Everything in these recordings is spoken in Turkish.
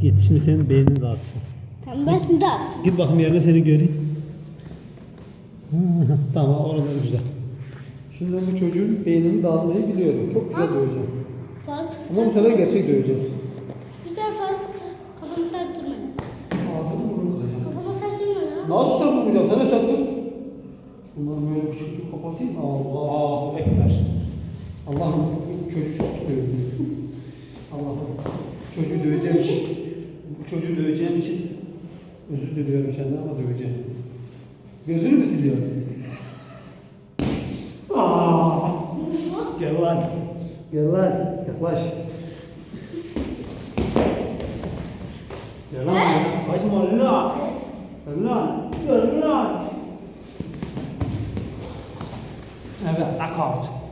Git şimdi senin beynini dağıt. Tamam ben şimdi at. Git bakayım yerine seni göreyim. Tamam oradan güzel. Şimdi ben bu çocuğun beynini dağıtmayı biliyorum. Çok güzel döveceğim. Fazla Ama bu sefer gerçek döveceğim. Güzel fazla kafamı sert durma. Ağzını burnunu kıracağım. Kafama sert durma ya. Nasıl sert durmayacağım? Sen de sert dur. Şunları böyle şekilde kapatayım. Allahu Ekber. Allah'ım çocuğu çok tutuyorum. Allah'ım. Çocuğu döveceğim için, bu çocuğu döveceğim için özür diliyorum senden ama döveceğim. Gözünü mü siliyorsun? Aa! Gel lan. Gel lan. Yaklaş. Gel lan. Kaçma lan. Lan. Lan. Evet, knockout.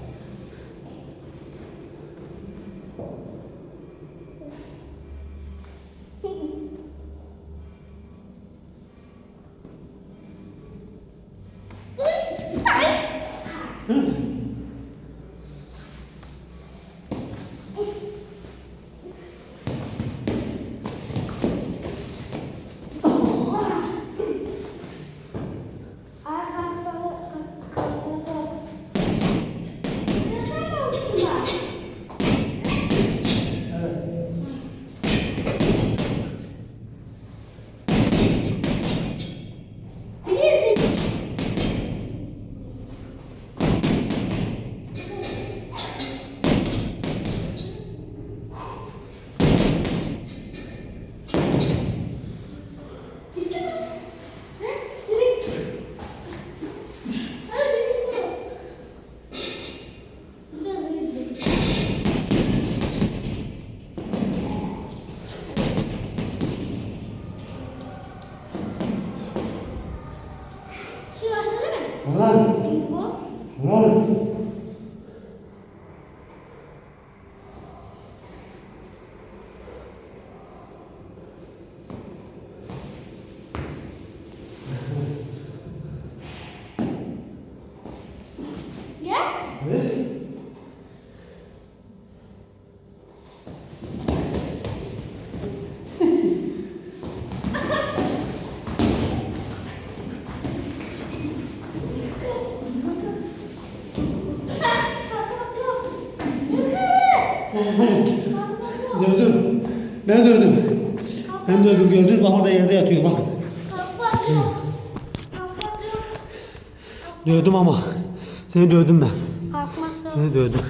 Mı? Lan. Bu. Lan. Gel. Ne? Dövdüm. Ben dövdüm. Ben dövdüm gördünüz? Bak orada yerde yatıyor bakın. Dövdüm ama. Seni dövdüm ben. Seni dövdüm.